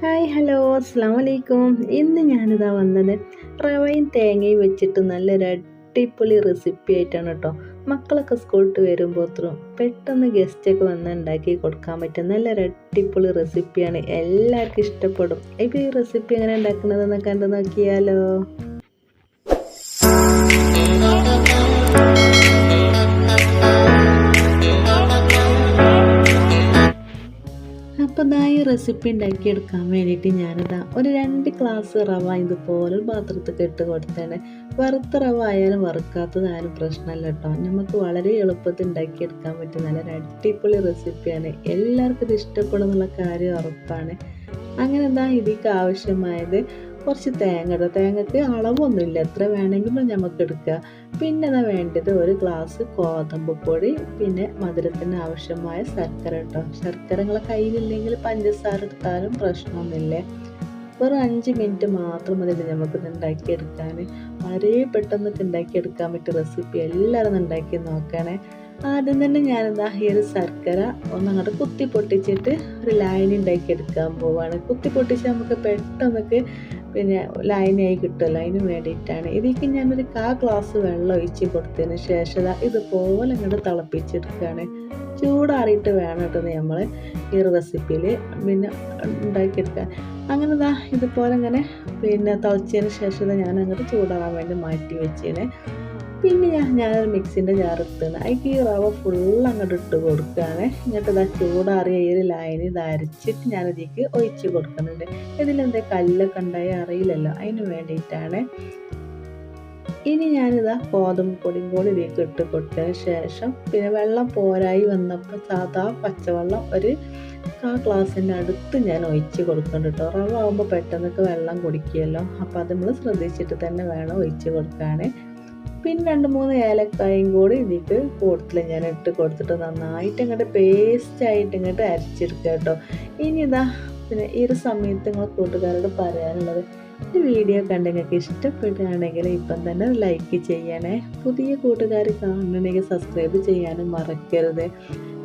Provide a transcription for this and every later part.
Hi hello അസ്സാം വലൈക്കും ഇന്ന് ഞാനിതാ വന്നത് റവയും തേങ്ങയും വെച്ചിട്ട് നല്ലൊരു അടിപൊളി റെസിപ്പി ആയിട്ടാണ് കേട്ടോ മക്കളൊക്കെ സ്കൂളിട്ട് വരുമ്പോഴത്തും പെട്ടെന്ന് ഗസ്റ്റൊക്കെ വന്ന് ഉണ്ടാക്കി കൊടുക്കാൻ പറ്റും നല്ലൊരു അടിപൊളി റെസിപ്പിയാണ് എല്ലാവർക്കും ഇഷ്ടപ്പെടും. ഇപ്പോൾ ഈ റെസിപ്പി എങ്ങനെ ഉണ്ടാക്കുന്നതെന്ന് കണ്ടു നോക്കിയാലോ. റെസിപ്പി ഉണ്ടാക്കിയെടുക്കാൻ വേണ്ടിയിട്ട് ഞാനിതാ ഒരു രണ്ട് ഗ്ലാസ് റവ ഇതുപോലെ ഒരു പാത്രത്തിൽ ഇട്ട് കൊടുത്താണ് വറുത്ത റവ ആയാലും വറുക്കാത്തതായാലും പ്രശ്നമല്ല കേട്ടോ. നമുക്ക് വളരെ എളുപ്പത്തിൽ ഉണ്ടാക്കിയെടുക്കാൻ പറ്റുന്ന നല്ല അടിപൊളി റെസിപ്പിയാണ് എല്ലാവർക്കും ഇത് ഇഷ്ടപ്പെടുന്നുള്ള കാര്യം ഉറപ്പാണ്. അങ്ങനെ എന്താ ഇതിക്ക് ആവശ്യമായത് കുറച്ച് തേങ്ങ ഇടുക തേങ്ങയ്ക്ക് അളവൊന്നുമില്ല. എത്ര വേണമെങ്കിലും നമുക്ക് എടുക്കുക പിന്നെ അതാ വേണ്ടത് ഒരു ഗ്ലാസ് ഗോതമ്പ് പൊടി പിന്നെ മധുരത്തിന് ആവശ്യമായ ശർക്കര കേട്ടോ ശർക്കര നിങ്ങളെ കയ്യിലില്ലെങ്കിൽ പഞ്ചസാര എടുത്താലും പ്രശ്നമൊന്നുമില്ല. വെറും അഞ്ച് മിനിറ്റ് മാത്രം മതി നമുക്ക് ഉണ്ടാക്കിയെടുക്കാൻ വളരെ പെട്ടെന്ന് ഉണ്ടാക്കിയെടുക്കാൻ പറ്റിയ റെസിപ്പി എല്ലാവരും ഉണ്ടാക്കി നോക്കണേ. ആദ്യം തന്നെ ഞാനെന്താ ഈ ഒരു ശർക്കര ഒന്നങ്ങോട്ട് കുത്തി പൊട്ടിച്ചിട്ട് ഒരു ലൈൻ ഉണ്ടാക്കിയെടുക്കാൻ പോവാണ്. കുത്തി പൊട്ടിച്ച് നമുക്ക് പെട്ടെന്നൊക്കെ പിന്നെ ലൈനായി കിട്ടുമല്ലോ അതിന് വേണ്ടിയിട്ടാണ്. ഇതിലേക്ക് ഞാനൊരു കാ ഗ്ലാസ് വെള്ളം ഒഴിച്ച് കൊടുത്തതിന് ശേഷം ഇതുപോലെ ഇങ്ങോട്ട് തിളപ്പിച്ചെടുക്കുകയാണ് ചൂടാറിയിട്ട് വേണം കേട്ടോ നമ്മൾ ഈ റെസിപ്പിയിൽ പിന്നെ ഉണ്ടാക്കിയെടുക്കാൻ. അങ്ങനെ ഇതാ ഇതുപോലെ ഇങ്ങനെ പിന്നെ തിളച്ചതിന് ശേഷം ഞാൻ അങ്ങോട്ട് ചൂടാറാൻ വേണ്ടി മാറ്റി വെച്ചേനെ. പിന്നെ ഞാൻ ഞാനൊരു മിക്സിന്റെ ജാർ എടുത്താണ് അതിക്ക് ഈ റവ ഫുൾ അങ്ങോട്ട് ഇട്ട് കൊടുക്കുകയാണ്. എന്നിട്ട് ഇതാ ചൂടാറിയ ഈ ഒരു ലൈൻ ഇത് അരച്ചിട്ട് ഞാൻ ഇതിലേക്ക് ഒഴിച്ച് കൊടുക്കുന്നുണ്ട്. ഇതിലെന്താ കല്ലൊക്കെ ഉണ്ടായി അറിയില്ലല്ലോ. അതിന് വേണ്ടിയിട്ടാണ്. ഇനി ഞാനിതാ ഗോതമ്പ് പൊടിയും കൂടി ഇതിലേക്ക് ഇട്ട് കൊടുത്തതിന് ശേഷം പിന്നെ വെള്ളം പോരായി വന്നപ്പോൾ സാധാ പച്ചവെള്ളം ഒരു ആ ഗ്ലാസ്സിന്റെ അടുത്ത് ഞാൻ ഒഴിച്ച് കൊടുക്കുന്നുണ്ട് കേട്ടോ. റവ ആകുമ്പോൾ പെട്ടെന്നൊക്കെ വെള്ളം കുടിക്കുമല്ലോ. അപ്പോൾ അത് നമ്മൾ ശ്രദ്ധിച്ചിട്ട് തന്നെ വേണം ഒഴിച്ച് കൊടുക്കാൻ. പിന്നെ രണ്ട് മൂന്ന് ഏലക്കായും കൂടി ഇതിക്ക് കൂട്ടത്തിൽ ഞാൻ ഇട്ട് കൊടുത്തിട്ട് നന്നായിട്ട് ഇങ്ങോട്ട് പേസ്റ്റ് ആയിട്ട് ഇങ്ങോട്ട് അരച്ചെടുക്കുക കേട്ടോ. ഇനി ഇതാ പിന്നെ ഈ ഒരു സമയത്ത് നിങ്ങൾ കൂട്ടുകാരോട് പറയാനുള്ളത് ഈ വീഡിയോ കണ്ട് നിങ്ങൾക്ക് ഇഷ്ടപ്പെടുകയാണെങ്കിൽ ഇപ്പം തന്നെ ലൈക്ക് ചെയ്യണേ. പുതിയ കൂട്ടുകാർ കാണണമെങ്കിൽ സബ്സ്ക്രൈബ് ചെയ്യാനും മറക്കരുത്.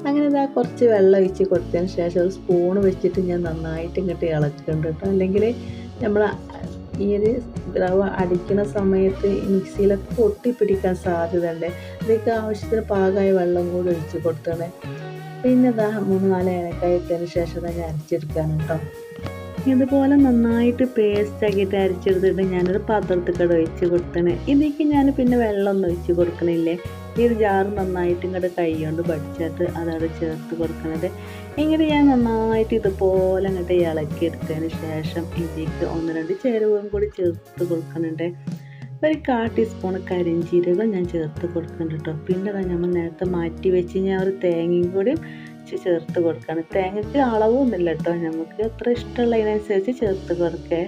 അങ്ങനെ ഇതാ കുറച്ച് വെള്ളം ഒഴിച്ച് കൊടുത്തതിന് ശേഷം ഒരു സ്പൂൺ വെച്ചിട്ട് ഞാൻ നന്നായിട്ട് ഇങ്ങോട്ട് ഇളക്കുന്നുണ്ട് കേട്ടോ. അല്ലെങ്കിൽ നമ്മൾ ഈ ഒരു റവ അടിക്കുന്ന സമയത്ത് മിക്സിയിലൊക്കെ പൊട്ടിപ്പിടിക്കാൻ സാധ്യതയുണ്ട്. ഇതൊക്കെ ആവശ്യത്തിന് പാകമായ വെള്ളം കൂടി ഒഴിച്ച് കൊടുത്തണേ. പിന്നെ ഇതാ മൂന്ന് നാല് ഏലക്കായ ഇട്ടതിന് ശേഷം ഞാൻ അരച്ചെടുക്കാണ് കേട്ടോ. ഇതുപോലെ നന്നായിട്ട് പേസ്റ്റ് ആക്കിയിട്ട് അരച്ചെടുത്തിട്ട് ഞാനൊരു പാത്രത്തിൽ ഒഴിച്ച് കൊടുത്തണേ. ഇതിലേക്ക് ഞാൻ പിന്നെ വെള്ളമൊന്നും ഒഴിച്ച് കൊടുക്കണില്ലേ? ഈ ഒരു ജാറ് നന്നായിട്ട് ഇങ്ങോട്ട് കൈ കൊണ്ട് പഠിച്ചിട്ട് അതവിടെ ചേർത്ത് കൊടുക്കുന്നത്. ഇങ്ങനെ ഞാൻ നന്നായിട്ട് ഇതുപോലെ അങ്ങോട്ട് ഇളക്കി എടുത്തതിന് ശേഷം ഇതിലേക്ക് ഒന്ന് രണ്ട് ചേരുവയും കൂടി ചേർത്ത് കൊടുക്കുന്നുണ്ട്. ഒരു കാ ടീസ്പൂൺ കരിഞ്ചീരകം ഞാൻ ചേർത്ത് കൊടുക്കുന്നുണ്ട് കേട്ടോ പിന്നെ നമ്മൾ നേരത്തെ മാറ്റി വെച്ച് ഞാൻ ഒരു തേങ്ങയും കൂടി ചേർത്ത് കൊടുക്കണം. തേങ്ങയ്ക്ക് അളവൊന്നുമില്ല കേട്ടോ നമുക്ക് എത്ര ഇഷ്ടമുള്ളതിനനുസരിച്ച് ചേർത്ത് കൊടുക്കേ.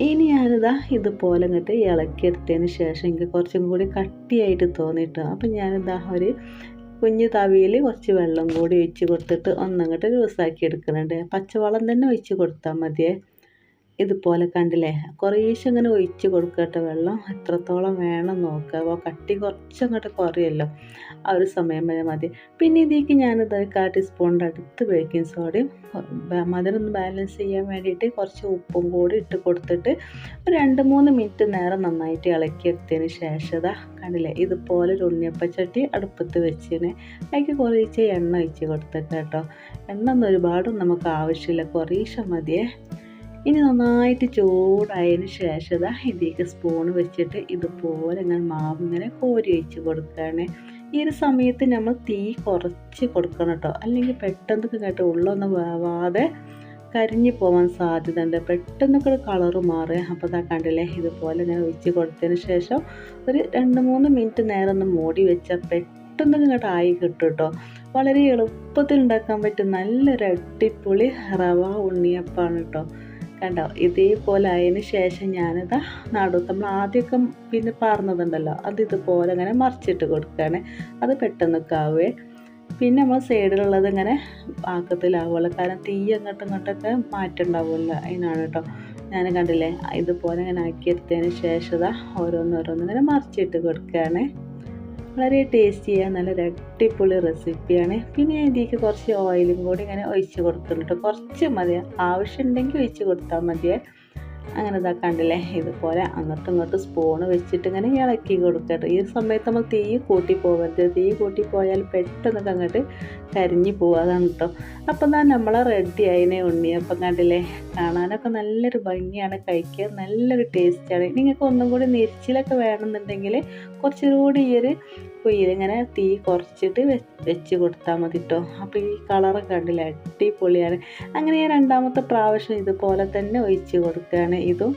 ഇനി ഞാനിതാ ഇതുപോലെ ഇങ്ങോട്ട് ഇളക്കിയെടുത്തതിന് ശേഷം എനിക്ക് കുറച്ചും കൂടി കട്ടിയായിട്ട് തോന്നിട്ടോ അപ്പം ഞാനിതാ ഒരു കുഞ്ഞു തവിയിൽ കുറച്ച് വെള്ളം കൂടി ഒഴിച്ച് കൊടുത്തിട്ട് ഒന്നങ്ങോട്ട് ലൂസാക്കി എടുക്കുന്നുണ്ട്. പച്ചവെള്ളം തന്നെ ഒഴിച്ച് കൊടുത്താൽ മതിയേ. ഇതുപോലെ കണ്ടില്ലേ? കുറേശ്ശെ ഇങ്ങനെ ഒഴിച്ച് കൊടുക്കട്ടെ വെള്ളം. എത്രത്തോളം വേണം നോക്കുക. അപ്പോൾ കട്ടി കുറച്ചങ്ങോട്ട് കുറയല്ലോ. ആ ഒരു സമയം വരെ മതി. പിന്നെ ഇതിലേക്ക് ഞാനിത് കാ ടീസ്പൂണിന്റെ അടുത്ത് ബേക്കിംഗ് സോഡയും മധുരന്ന് ബാലൻസ് ചെയ്യാൻ വേണ്ടിയിട്ട് കുറച്ച് ഉപ്പും കൂടി ഇട്ട് കൊടുത്തിട്ട് ഒരു രണ്ട് മൂന്ന് മിനിറ്റ് നേരം നന്നായിട്ട് ഇളക്കിയെടുത്തതിന് ശേഷം കണ്ടില്ലേ? ഇതുപോലെ ഒരു ഉണ്ണിയപ്പച്ചട്ടി അടുപ്പത്ത് വെച്ചിന്. അതിലേക്ക് കുറേശ്ശെ എണ്ണ ഒഴിച്ച് കൊടുത്തിട്ട് കേട്ടോ. എണ്ണ ഒന്നും ഒരുപാടും നമുക്ക് ആവശ്യമില്ല. കുറേശ്ശെ മതിയേ. ഇനി നന്നായിട്ട് ചൂടായതിന് ശേഷം ഇതാ ഇതിലേക്ക് സ്പൂൺ വെച്ചിട്ട് ഇതുപോലെ ഇങ്ങനെ മാവ് ഇങ്ങനെ കോരി വെച്ച് കൊടുക്കുകയാണ്. ഈ ഒരു സമയത്ത് നമ്മൾ തീ കുറച്ച് കൊടുക്കണം കേട്ടോ. അല്ലെങ്കിൽ പെട്ടെന്ന് കേട്ടോ ഉള്ളൊന്ന് വേവാതെ കരിഞ്ഞു പോകാൻ സാധ്യത ഉണ്ട് പെട്ടെന്നൊക്കെ കളറ് മാറുക അപ്പോൾ അതാ കണ്ടില്ലേ ഇതുപോലെ ഞാൻ ഒഴിച്ച് കൊടുത്തതിന് ശേഷം ഒരു രണ്ട് മൂന്ന് മിനിറ്റ് നേരം ഒന്ന് മൂടി വെച്ചാൽ പെട്ടെന്ന് ഇങ്ങോട്ട് ആയി കിട്ടും കേട്ടോ. വളരെ എളുപ്പത്തിൽ ഉണ്ടാക്കാൻ പറ്റും. നല്ലൊരു അടിപൊളി റവ ഉണ്ണിയപ്പാണ് കേട്ടോ. കണ്ടോ? ഇതേപോലെ ആയതിന് ശേഷം ഞാനിത് നടുക്ക് നമ്മൾ ആദ്യമൊക്കെ പിന്നെ പാർന്നതുണ്ടല്ലോ. അത് ഇതുപോലെ ഇങ്ങനെ മറിച്ചിട്ട് കൊടുക്കുകയാണ് അത് പെട്ടെന്ന് ആവുകയെ പിന്നെ നമ്മൾ സൈഡിലുള്ളത് ഇങ്ങനെ ആക്കത്തിലാവുള്ളൂ കാരണം തീ അങ്ങോട്ടും ഇങ്ങോട്ടൊക്കെ മാറ്റം ഉണ്ടാവുമല്ലോ അതിനാണ് കേട്ടോ. ഞാൻ കണ്ടില്ലേ? ഇതുപോലെ ഇങ്ങനെ ആക്കിയെടുത്തതിന് ശേഷം ഓരോന്നോരോന്നിങ്ങനെ മറിച്ചിട്ട് കൊടുക്കുകയാണ് വളരെ ടേസ്റ്റിയായ നല്ല അടിപൊളി റെസിപ്പിയാണ് പിന്നെ ഇതിലേക്ക് കുറച്ച് ഓയിലും കൂടി ഇങ്ങനെ ഒഴിച്ച് കൊടുക്കുന്നുണ്ട് കുറച്ച് മതി. ആവശ്യമുണ്ടെങ്കിൽ ഒഴിച്ച് കൊടുത്താൽ മതിയേ. അങ്ങനെ ഇതാ കണ്ടില്ലേ ഇതുപോലെ അങ്ങോട്ടും ഇങ്ങോട്ടും സ്പൂണ് വെച്ചിട്ട് ഇങ്ങനെ ഇളക്കി കൊടുക്കട്ടെ. ഈ സമയത്ത് നമ്മൾ തീ കൂട്ടി പോകരുത് തീ കൂട്ടി പോയാൽ പെട്ടെന്ന് അങ്ങോട്ട് കരിഞ്ഞു പോകാതാണ് കേട്ടോ അപ്പം എന്നാൽ നമ്മളെ റെഡി ആയിനെ ഉണ്ണിയപ്പം കണ്ടില്ലേ? കാണാനൊക്കെ നല്ലൊരു ഭംഗിയാണ് കഴിക്കാൻ. നല്ലൊരു ടേസ്റ്റാണ് നിങ്ങൾക്ക് ഒന്നും കൂടി നെരിച്ചിലൊക്കെ വേണമെന്നുണ്ടെങ്കിൽ കുറച്ചുകൂടി ഈ ഒരു കുയിലിങ്ങനെ തീ കുറച്ചിട്ട് വെച്ച് കൊടുത്താൽ മതി കേട്ടോ അപ്പോൾ ഈ കളറൊക്കെ കണ്ടില്ല? അടിപൊളിയാണ്. അങ്ങനെ രണ്ടാമത്തെ പ്രാവശ്യം ഇതുപോലെ തന്നെ ഒഴിച്ച് കൊടുക്കുകയാണ് ഇതും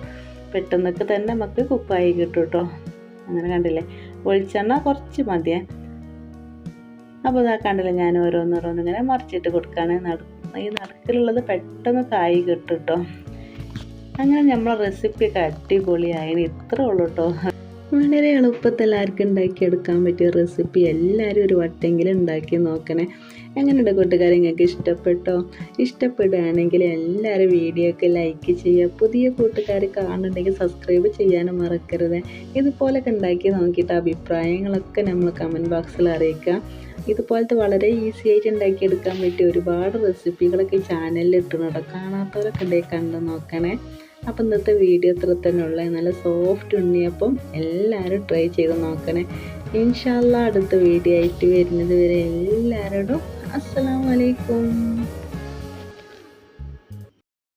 പെട്ടെന്നൊക്കെ തന്നെ നമുക്ക് കുക്കായി കിട്ടും കേട്ടോ. അങ്ങനെ കണ്ടില്ലേ? വെളിച്ചെണ്ണ കുറച്ച് മതിയേ. അപ്പോൾ ഇതാ കണ്ടില്ലേ ഞാൻ ഓരോന്നോരോന്ന് ഇങ്ങനെ മറിച്ചിട്ട് കൊടുക്കുകയാണ് നടു ഈ നടുക്കിലുള്ളത് പെട്ടെന്ന് കായി കിട്ടും കേട്ടോ. അങ്ങനെ നമ്മളെ റെസിപ്പിയൊക്കെ അടിപൊളിയായി. ഇത്രേ ഉള്ളൂ കേട്ടോ. വളരെ എളുപ്പത്തിൽ എല്ലാവർക്കും ഉണ്ടാക്കിയെടുക്കാൻ പറ്റിയ റെസിപ്പി എല്ലാവരും ഒരു വട്ടെങ്കിലും ഉണ്ടാക്കി നോക്കണേ. എങ്ങനെയുണ്ട് കൂട്ടുകാരെ? നിങ്ങൾക്ക് ഇഷ്ടപ്പെട്ടോ? ഇഷ്ടപ്പെടുകയാണെങ്കിൽ എല്ലാവരും വീഡിയോ ഒക്കെ ലൈക്ക് ചെയ്യുക. പുതിയ കൂട്ടുകാർ കാണുന്നുണ്ടെങ്കിൽ സബ്സ്ക്രൈബ് ചെയ്യാനും മറക്കരുത്. ഇതുപോലൊക്കെ ഉണ്ടാക്കി നോക്കിയിട്ട് അഭിപ്രായങ്ങളൊക്കെ നമ്മൾ കമന്റ് ബോക്സിൽ അറിയിക്കുക. ഇതുപോലത്തെ വളരെ ഈസി ആയിട്ട് ഉണ്ടാക്കിയെടുക്കാൻ പറ്റിയ ഒരുപാട് റെസിപ്പികളൊക്കെ ചാനലിൽ ഇട്ടുന്നുണ്ടോ കാണാത്തവരൊക്കെ ഉണ്ടെങ്കിൽ കണ്ടു നോക്കണേ. അപ്പം ഇന്നത്തെ വീഡിയോ ഇത്ര ഉള്ളത് നല്ല സോഫ്റ്റ് ഉണ്ണിയപ്പം എല്ലാവരും ട്രൈ ചെയ്ത് നോക്കണേ. ഇൻഷാല്ല അടുത്ത വീഡിയോ ആയിട്ട് വരുന്നത് വരെ എല്ലാവരോടും അസ്സലാമലൈക്കും